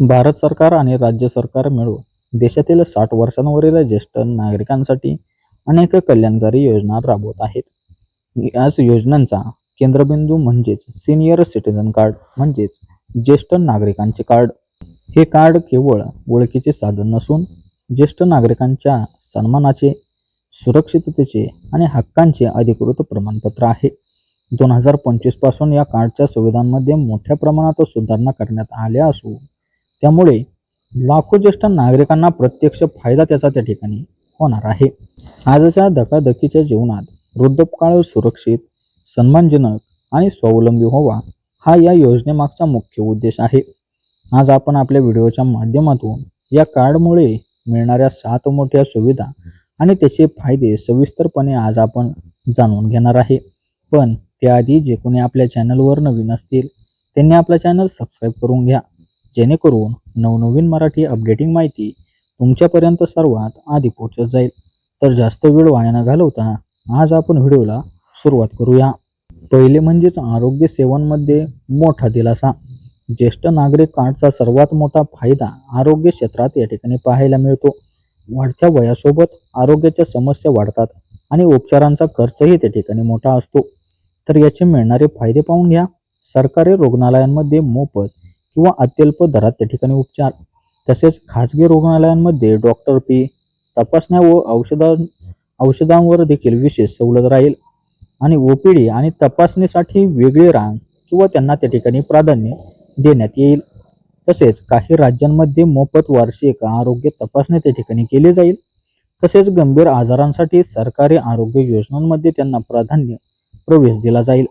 भारत सरकार आणि राज्य सरकार मिळून देशातील साठ वर्षांवरील ज्येष्ठ नागरिकांसाठी अनेक कल्याणकारी योजना राबवत आहेत. याच योजनांचा केंद्रबिंदू म्हणजेच सिनियर सिटीजन कार्ड म्हणजेच ज्येष्ठ नागरिकांचे कार्ड हे कार्ड केवळ ओळखीचे साधन नसून ज्येष्ठ नागरिकांच्या सन्मानाचे सुरक्षिततेचे आणि हक्कांचे अधिकृत प्रमाणपत्र आहे. दोन हजार पंचवीसपासून या कार्डच्या सुविधांमध्ये मोठ्या प्रमाणात सुधारणा करण्यात आल्या असून त्यामुळे लाखो ज्येष्ठ नागरिकांना प्रत्यक्ष फायदा त्याचा त्या ठिकाणी होणार आहे. आजच्या धकाधकीच्या जीवनात वृद्धपकाळ सुरक्षित सन्मानजनक आणि स्वावलंबी व्हावा हा या योजनेमागचा मुख्य उद्देश आहे. आज आपण आपल्या व्हिडिओच्या माध्यमातून या कार्डमुळे मिळणाऱ्या सात मोठ्या सुविधा आणि त्याचे फायदे सविस्तरपणे आज आपण जाणून घेणार आहे. पण त्याआधी जे कोणी आपल्या चॅनलवर नवीन असतील त्यांनी आपला चॅनल सबस्क्राईब करून घ्या. जेणेकरून नवनवीन मराठी अपडेटिंग माहिती तुमच्यापर्यंत सर्वात आधी पोहोचत जाईल. तर जास्त वेळ वाया न घालवता आज आपण व्हिडिओला सुरुवात करूया. पहिले म्हणजेच आरोग्य सेवांमध्ये मोठा दिलासा. ज्येष्ठ नागरिक कार्डचा सर्वात मोठा फायदा आरोग्य क्षेत्रात या ठिकाणी पाहायला मिळतो. वाढत्या वयासोबत आरोग्याच्या समस्या वाढतात आणि उपचारांचा खर्चही त्या ठिकाणी मोठा असतो. तर याचे मिळणारे फायदे पाहून घ्या. सरकारी रुग्णालयांमध्ये मोफत किंवा अत्यल्प दरात त्या ठिकाणी उपचार. तसेच खाजगी रुग्णालयांमध्ये डॉक्टर फी तपासण्या व औषधा औषधांवर देखील विशेष सवलत राहील. आणि ओ पी डी आणि तपासणीसाठी वेगळी रांग किंवा त्यांना त्या ठिकाणी प्राधान्य देण्यात येईल. तसेच काही राज्यांमध्ये मोफत वार्षिक आरोग्य तपासणी त्या ठिकाणी केली जाईल. तसेच गंभीर आजारांसाठी सरकारी आरोग्य योजनांमध्ये त्यांना प्राधान्य प्रवेश दिला जाईल.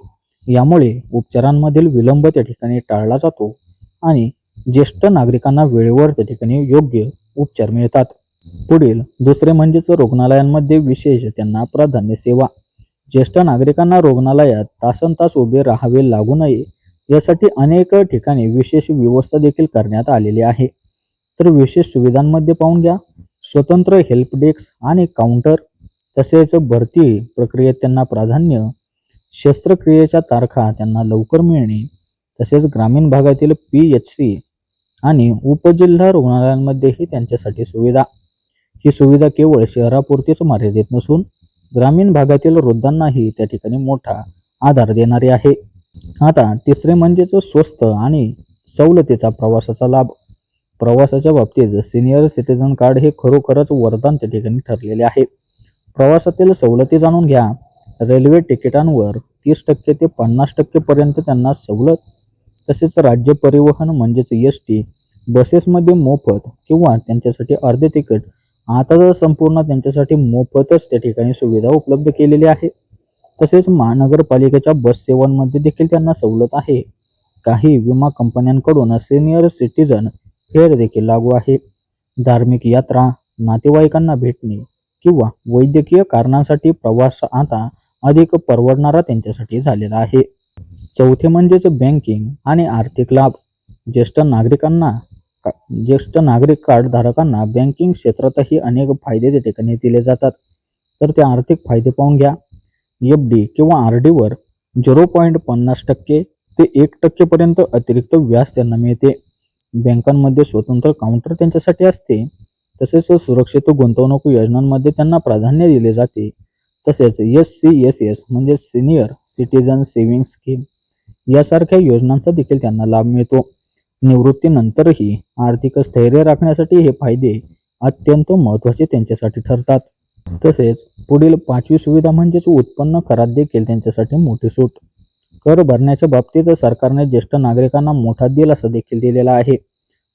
यामुळे उपचारांमधील विलंब त्या ठिकाणी टाळला जातो. आणि ज्येष्ठ नागरिकांना वेळेवर त्या ठिकाणी योग्य उपचार मिळतात. पुढील दुसरे म्हणजेच रुग्णालयांमध्ये विशेष त्यांना प्राधान्य सेवा. ज्येष्ठ नागरिकांना रुग्णालयात तासन तास उभे राहावे लागू नये यासाठी अनेक ठिकाणी विशेष व्यवस्था देखील करण्यात आलेली आहे. तर विशेष सुविधांमध्ये पाहून घ्या. स्वतंत्र हेल्प डेस्क आणि काउंटर तसेच भरती प्रक्रियेत त्यांना प्राधान्य शस्त्रक्रियेच्या तारखा त्यांना लवकर मिळणे तसेच ग्रामीण भागातील पी एच सी आणि उपजिल्हा रुग्णालयांमध्येही त्यांच्यासाठी सुविधा. ही सुविधा केवळ शहरापुरतीच मर्यादित नसून ग्रामीण भागातील वृद्धांनाही त्या ठिकाणी मोठा आधार देणारी आहे. आता तिसरे म्हणजेच स्वस्त आणि सवलतीचा प्रवासाचा लाभ. प्रवासाच्या बाबतीत सिनियर सिटीझन कार्ड हे खरोखरच वरदान त्या ठिकाणी ठरलेले आहे. प्रवासातील सवलती जाणून घ्या. रेल्वे तिकिटांवर तीस टक्के ते पन्नास टक्केपर्यंत त्यांना सवलत तसेच राज्य परिवहन म्हणजेच एस टी बसेसमध्ये मोफत किंवा त्यांच्यासाठी अर्धे तिकीट आता तर संपूर्ण त्यांच्यासाठी मोफतच त्या ठिकाणी सुविधा उपलब्ध केलेली आहे. तसेच महानगरपालिकेच्या बस सेवांमध्ये देखील त्यांना सवलत आहे. काही विमा कंपन्यांकडून सिनियर सिटीजन फेअर देखील लागू आहे. धार्मिक यात्रा नातेवाईकांना भेटणे किंवा वैद्यकीय कारणांसाठी प्रवास आता अधिक परवडणारा त्यांच्यासाठी झालेला आहे. चौथे म्हणजेच बँकिंग आणि आर्थिक लाभ. ज्येष्ठ नागरिकांना ज्येष्ठ नागरिक कार्डधारकांना बँकिंग क्षेत्रातही अनेक फायदे त्या ठिकाणी दिले जातात. तर ते आर्थिक फायदे पाहून घ्या. एफ डी किंवा आर डीवर झिरो पॉईंट पन्नास टक्के ते एक टक्केपर्यंत अतिरिक्त व्याज त्यांना मिळते. बँकांमध्ये स्वतंत्र काउंटर त्यांच्यासाठी असते. तसेच सुरक्षित गुंतवणूक योजनांमध्ये त्यांना प्राधान्य दिले जाते. तसेच एस सी एस एस म्हणजे सिनियर सिटीजन सेव्हिंग स्कीम यासारख्या योजनांचा देखील त्यांना लाभ मिळतो. निवृत्तीनंतरही आर्थिक स्थैर्य राखण्यासाठी हे फायदे अत्यंत महत्त्वाचे त्यांच्यासाठी ठरतात. तसेच पुढील पाचवी सुविधा म्हणजेच उत्पन्न करात देखील त्यांच्यासाठी मोठी सूट. कर भरण्याच्या बाबतीत सरकारने ज्येष्ठ नागरिकांना मोठा दिलासा देखील दिलेला आहे.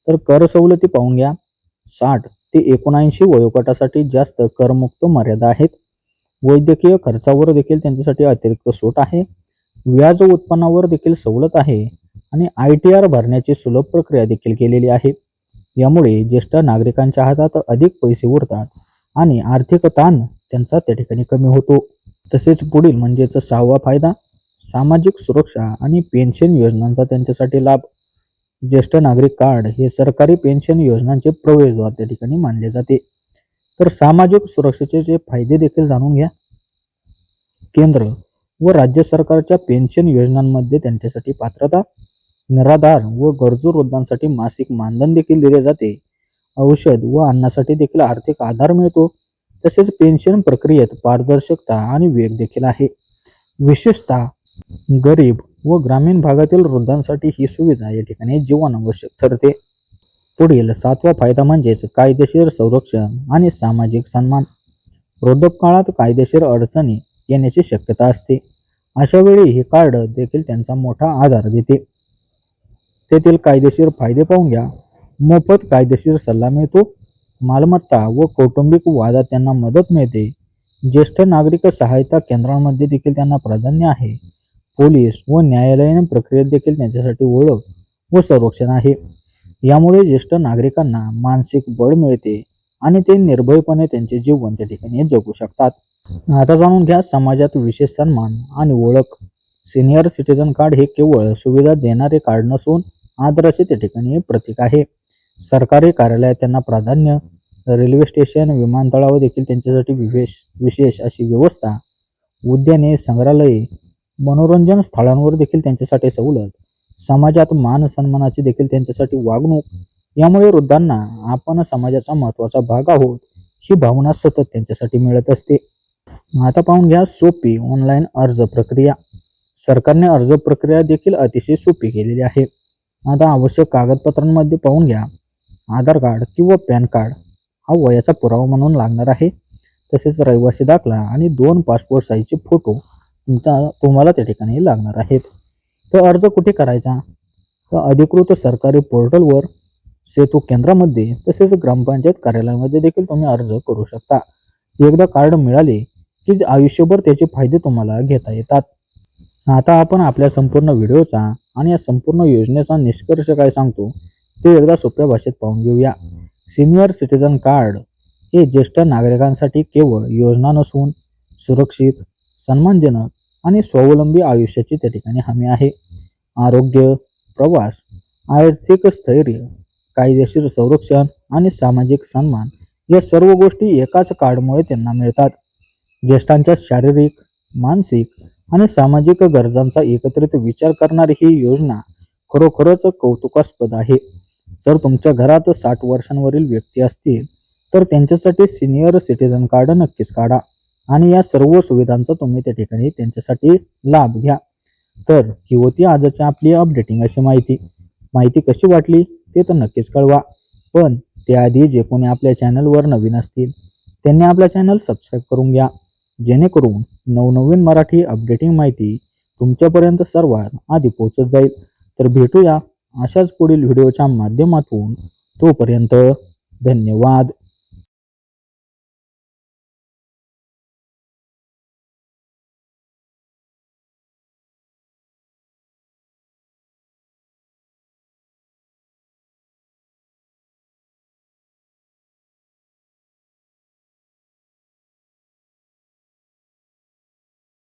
तर कर सवलती पाहून घ्या. साठ ते एकोणऐंशी वयोगटासाठी जास्त करमुक्त मर्यादा आहेत. वैद्यकीय खर्चावर देखील त्यांच्यासाठी अतिरिक्त सूट आहे. व्याज उत्पन्नावर देखील सवलत आहे आणि आय टी आर भरण्याची सुलभ प्रक्रिया देखील केलेली आहे. यामुळे ज्येष्ठ नागरिकांच्या हातात अधिक पैसे उरतात आणि आर्थिक ताण त्यांचा त्या ठिकाणी कमी होतो. तसेच पुढील म्हणजेच सहावा फायदा सामाजिक सुरक्षा आणि पेन्शन योजनांचा त्यांच्यासाठी लाभ. ज्येष्ठ नागरिक कार्ड हे सरकारी पेन्शन योजनांचे प्रवेशद्वार त्या ठिकाणी मानले जाते. तर सामाजिक सुरक्षेचे जे फायदे देखील जाणून घ्या. केंद्र व राज्य सरकारच्या पेन्शन योजनांमध्ये त्यांच्यासाठी पात्रता निराधार व गरजू वृद्धांसाठी मासिक मानधन देखील दिले जाते. औषध व अन्नासाठी देखील आर्थिक आधार मिळतो. तसेच पेन्शन प्रक्रियेत पारदर्शकता आणि वेग देखील आहे. विशेषतः गरीब व ग्रामीण भागातील वृद्धांसाठी ही सुविधा या ठिकाणी जीवनावश्यक ठरते. पुढील सातवा फायदा म्हणजेच कायदेशीर संरक्षण आणि सामाजिक सन्मान. वृद्धकाळात कायदेशीर अडचणी येण्याची शक्यता असते. अशा वेळी हे कार्ड देखील त्यांचा मोठा आधार देते. तेथील कायदेशीर फायदे पाहून घ्या. मोफत कायदेशीर सल्ला मिळतो. मालमत्ता व कौटुंबिक वादात त्यांना मदत मिळते. ज्येष्ठ नागरिक सहायता केंद्रांमध्ये देखील त्यांना प्राधान्य आहे. पोलीस व न्यायालयीन प्रक्रियेत देखील त्यांच्यासाठी ओळख व संरक्षण आहे. यामुळे ज्येष्ठ नागरिकांना मानसिक बळ मिळते. आणि ते निर्भयपणे त्यांचे जीवन त्या ठिकाणी जगू शकतात. आता जाणून घ्या समाजात विशेष सन्मान आणि ओळख. सिनियर सिटीजन कार्ड हे केवळ सुविधा देणारे कार्ड नसून आदराचे त्या ठिकाणी प्रतीक आहे. सरकारी कार्यालयात त्यांना प्राधान्य रेल्वे स्टेशन विमानतळावर देखील त्यांच्यासाठी विशेष विशेष अशी व्यवस्था उद्याने संग्रहालये मनोरंजन स्थळांवर देखील त्यांच्यासाठी सवलत समाजात मान सन्मानाची देखील त्यांच्यासाठी वागणूक यामुळे वृद्धांना आपण समाजाचा महत्त्वाचा भाग आहोत ही भावना सतत त्यांच्यासाठी मिळत असते. आता पाहून घ्या सोपी ऑनलाईन अर्ज प्रक्रिया. सरकारने अर्ज प्रक्रिया देखील अतिशय सोपी केलेली आहे. आता आवश्यक कागदपत्रांमध्ये पाहून घ्या. आधार कार्ड किंवा पॅन कार्ड हा वयाचा पुरावा म्हणून लागणार आहे. तसेच रहिवासी दाखला आणि दोन पासपोर्ट साईजचे फोटो तुमचा तुम्हाला त्या ठिकाणी लागणार आहेत. तर अर्ज कुठे करायचा? तर अधिकृत सरकारी पोर्टलवर सेतू केंद्रामध्ये तसेच ग्रामपंचायत कार्यालयामध्ये देखील तुम्ही अर्ज करू शकता. एकदा कार्ड मिळाले की आयुष्यभर त्याचे फायदे तुम्हाला घेता येतात. आता आपण आपल्या संपूर्ण व्हिडिओचा आणि या संपूर्ण योजनेचा निष्कर्ष काय सांगतो ते एकदा सोप्या भाषेत पाहून घेऊया. सिनियर सिटीजन कार्ड हे ज्येष्ठ नागरिकांसाठी केवळ योजना नसून सुरक्षित सन्मानजनक आणि स्वावलंबी आयुष्याची त्या ठिकाणी हमी आहे. आरोग्य प्रवास आर्थिक स्थैर्य कायदेशीर संरक्षण आणि सामाजिक सन्मान या सर्व गोष्टी एकाच कार्डमुळे त्यांना मिळतात. ज्येष्ठांच्या शारीरिक मानसिक आणि सामाजिक गरजांचा एकत्रित विचार करणारी ही योजना खरोखरच कौतुकास्पद आहे. जर तुमच्या घरात साठ वर्षांवरील व्यक्ती असतील तर त्यांच्यासाठी सिनियर सिटीजन कार्ड नक्कीच काढा आणि या सर्व सुविधांचा तुम्ही त्या ठिकाणी त्यांच्यासाठी लाभ घ्या. तर ही होती आजची आपली अपडेटिंग अशी माहिती. माहिती कशी वाटली? ते तर नक्कीच कळवा. पण त्याआधी जे कोणी आपल्या चॅनलवर नवीन असतील त्यांनी आपला चॅनल सबस्क्राईब करून घ्या. जेणेकरून नवनवीन मराठी अपडेटिंग माहिती तुमच्यापर्यंत सर्वात आधी पोहोचत जाईल. तर भेटूया अशाच पुढील व्हिडिओच्या माध्यमातून. तोपर्यंत धन्यवाद.